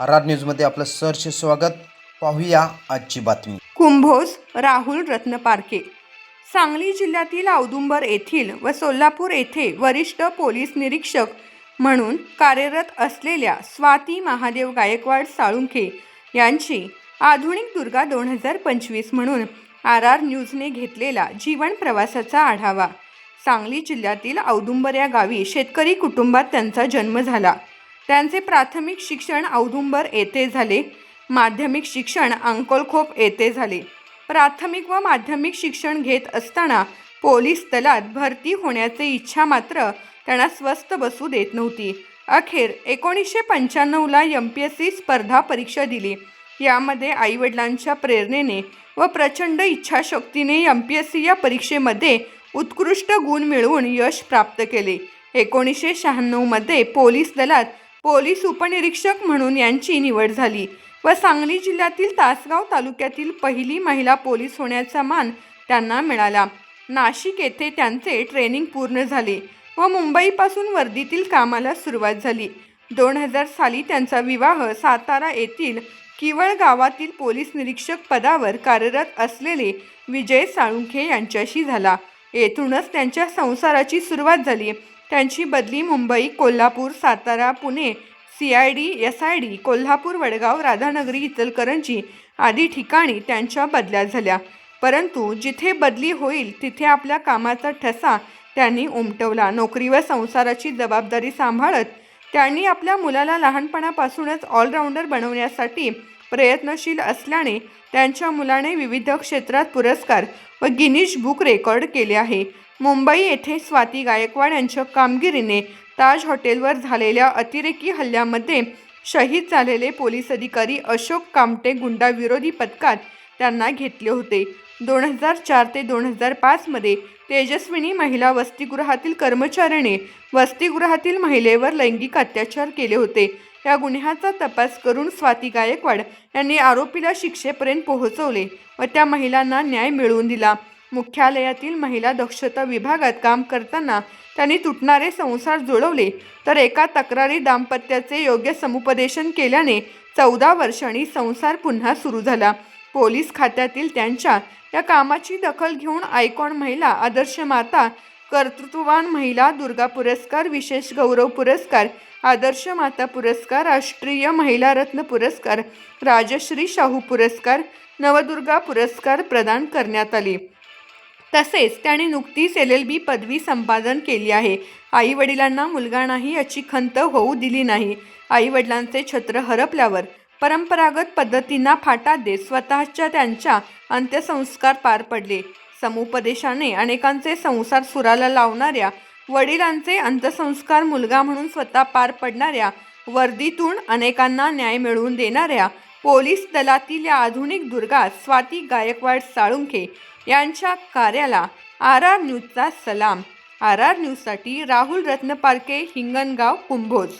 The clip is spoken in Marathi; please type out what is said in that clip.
आर आर न्यूजमध्ये आपलं सहर्ष स्वागत. पाहूया आजची बातमी. कुंभोज राहुल रत्नपारखे सांगली जिल्ह्यातील औदुंबर येथील व सोलापूर येथे वरिष्ठ पोलीस निरीक्षक म्हणून कार्यरत असलेल्या स्वाती महादेव गायकवाड साळुंखे यांची आधुनिक दुर्गा दोन हजार पंचवीस म्हणून आर आर न्यूजने घेतलेला जीवन प्रवासाचा आढावा. सांगली जिल्ह्यातील औदुंबर या गावी शेतकरी कुटुंबात त्यांचा जन्म झाला. त्यांचे प्राथमिक शिक्षण औदुंबर येथे झाले. माध्यमिक शिक्षण अंकोलखोप येथे झाले. प्राथमिक व माध्यमिक शिक्षण घेत असताना पोलीस दलात भरती होण्याचे इच्छा मात्र त्यांना स्वस्थ बसू देत नव्हती. अखेर एकोणीसशे पंच्याण्णवला एम पी एस सी स्पर्धा परीक्षा दिली. यामध्ये आईवडिलांच्या प्रेरणेने व प्रचंड इच्छाशक्तीने एम पी एस सी या परीक्षेमध्ये उत्कृष्ट गुण मिळवून यश प्राप्त केले. एकोणीसशे शहाण्णवमध्ये पोलीस दलात पोलीस उपनिरीक्षक म्हणून यांची निवड झाली व सांगली जिल्ह्यातील तासगाव तालुक्यातील पहिली महिला पोलीस होण्याचा मान त्यांना मिळाला. नाशिक येथे त्यांचे ट्रेनिंग पूर्ण झाले व मुंबईपासून वर्दीतील कामाला सुरुवात झाली. दोन हजार साली त्यांचा विवाह सातारा येथील किवळ गावातील पोलीस निरीक्षक पदावर कार्यरत असलेले विजय साळुंखे यांच्याशी झाला. येथूनच त्यांच्या संसाराची सुरुवात झाली. त्यांची बदली Mumbai Kolhapur Satara Pune C I D S I D Kolhapur Vadgaon Radhanagari Ichalkaranji आदी ठिकाणी त्यांच्या बदल्या झाल्या. परंतु जिथे बदली होईल तिथे आपल्या कामाचा ठसा त्यांनी उमटवला. नोकरी व संसाराची जबाबदारी सांभाळत त्यांनी आपल्या मुलाला लहानपणापासूनच ऑलराऊंडर बनवण्यासाठी प्रयत्नशील असल्याने त्यांच्या मुलाने विविध क्षेत्रात पुरस्कार व गिनीज बुक रेकॉर्ड केले आहे. मुंबई येथे स्वाती गायकवाड यांच्या कामगिरीने ताज हॉटेलवर झालेल्या अतिरेकी हल्ल्यामध्ये शहीद झालेले पोलीस अधिकारी अशोक कामटे गुंडाविरोधी पथकात त्यांना घेतले होते. दोन हजार चार ते दोन हजार पाचमध्ये तेजस्विनी महिला वसतिगृहातील कर्मचाऱ्याने वसतिगृहातील महिलेवर लैंगिक अत्याचार केले होते. या गुन्ह्याचा तपास करून स्वाती गायकवाड यांनी आरोपीला शिक्षेपर्यंत पोहोचवले व त्या महिलांना न्याय मिळवून दिला. मुख्यालयातील महिला दक्षता विभागात काम करताना त्यांनी तुटणारे संसार जुळवले तर एका तक्रारी दाम्पत्याचे योग्य समुपदेशन केल्याने चौदा वर्षांनी संसार पुन्हा सुरू झाला. पोलीस खात्यातील त्यांच्या या कामाची दखल घेऊन आयकॉन महिला आदर्श माता कर्तृत्ववान महिला दुर्गा पुरस्कार विशेष गौरव पुरस्कार आदर्श माता पुरस्कार राष्ट्रीय महिला रत्न पुरस्कार राजश्री शाहू पुरस्कार नवदुर्गा पुरस्कार प्रदान करण्यात आले. तसेच त्याने नुकतीच एल एल बी पदवी संपादन केली आहे. आई वडिलांना मुलगा नाही याची खंत होऊ दिली नाही. आई वडिलांचे छत्र हरपल्यावर परंपरागत पद्धतींना फाटा देत स्वतःच्या त्यांच्या अंत्यसंस्कार पार पडले. समुपदेशाने अनेकांचे संसार सुराला लावणाऱ्या वडिलांचे अंत्यसंस्कार मुलगा म्हणून स्वतः पार पडणाऱ्या वर्दीतून अनेकांना न्याय मिळवून देणाऱ्या पोलीस दलातील या आधुनिक दुर्गा स्वाती गायकवाड साळुंखे यांच्या कार्याला आर आर न्यूजचा सलाम. आर आर न्यूजसाठी राहुल रत्नपारके हिंगणगाव कुंभोज.